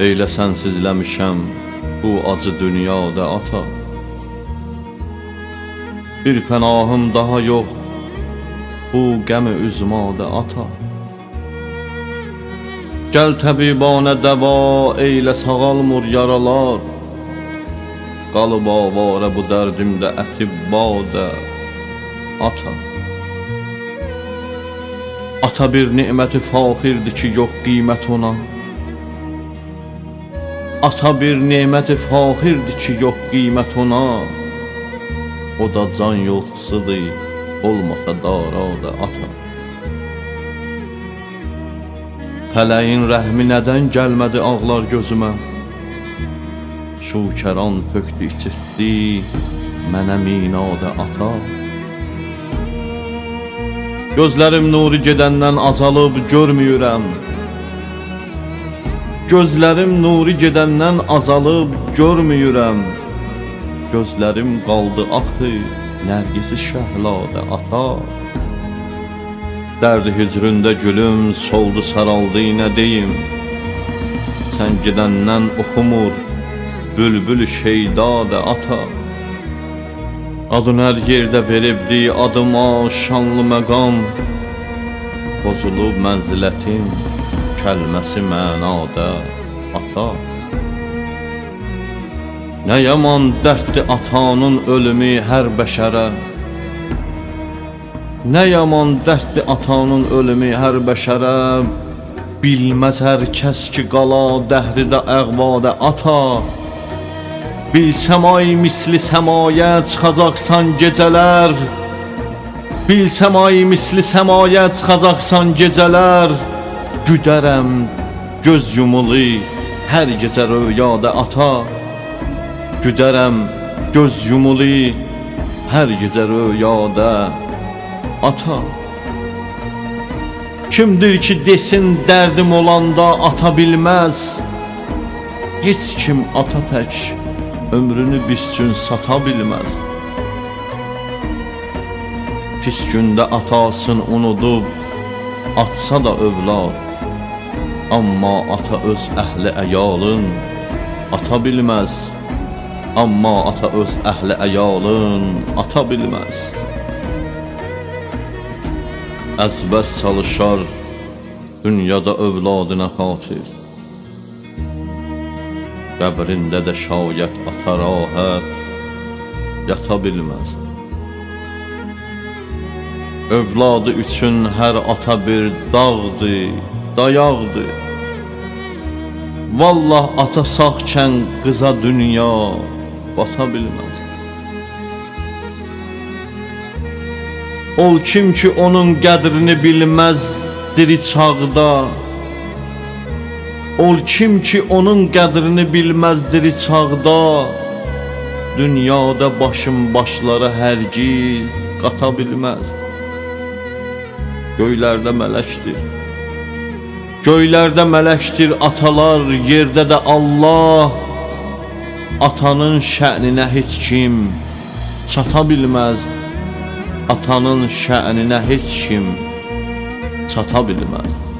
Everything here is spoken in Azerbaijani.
Eylə sənsizləmişəm bu acı dünyada ata. Bir pənahım daha yox bu qəmi üzmada ata. Gəl təbibanə dəva eylə sağalmır yaralar. Qalıb avara bu dərdimdə ətibbadə ata. Ata bir niməti faxirdir ki yox qiymət ona Ata bir neməti faxirdir ki yox qiymət ona. O da can yolxusudur olmasa darada ata. Fələyin rəhmi nədən gəlmədi ağlar gözümə? Şukəran tökdü içirtdi mənə minada ata. Gözlərim nuru gedəndən azalıb görmüyürəm Gözlərim nuru gedəndən azalıb görmüyürəm Gözlərim qaldı axı Nərgisi şəhladə ata. Dərdi hicründə gülüm soldu saraldı nə deyim. Sən gedəndən oxumur bülbül şeydadə ata. Adın hər yerdə veribdi adıma şanlı məqam. Bozulub mənzilətim kəlməsi mənada ata Nə yaman dərddir atanın ölümü hər bəşərə Nə yaman dərddir atanın ölümü hər bəşərə Bilməz hər kəs ki qala dəhridə əğvada ata Bilsəm ay misli səmaya çıxacaqsan gecələr Bilsəm ay misli səmaya çıxacaqsan gecələr Güdərəm göz yumulu hər gecə röyada ata. Güdərəm göz yumulu hər gecə röyada ata. Kimdir ki desin dərdim olanda ata bilməz Heç kim ata tək ömrünü biz üçün sata bilməz. Pis gündə atasın unudub atsa da övlad Amma ata öz əhli əyalın ata bilməz. Amma ata öz əhli əyalın ata bilməz. Əzbəs çalışar dünyada övladına xatir. Qəbrində də şayət ata rahat yata bilməz. Övladı üçün hər ata bir dağdır, dayaqdır Vallah ata sağkən qıza dünya bata bilməz. Ol kim ki onun qədrini bilməz diri çağda. Ol kim ki onun qədrini bilməz diri çağda. Dünyada başım başlara hərgiz qata bilməz. Göylərdə mələkdir Göylərdə mələkdir atalar, yerdə də Allah. Atanın şəninə heç kim çata bilməz. Atanın şəninə heç kim çata bilməz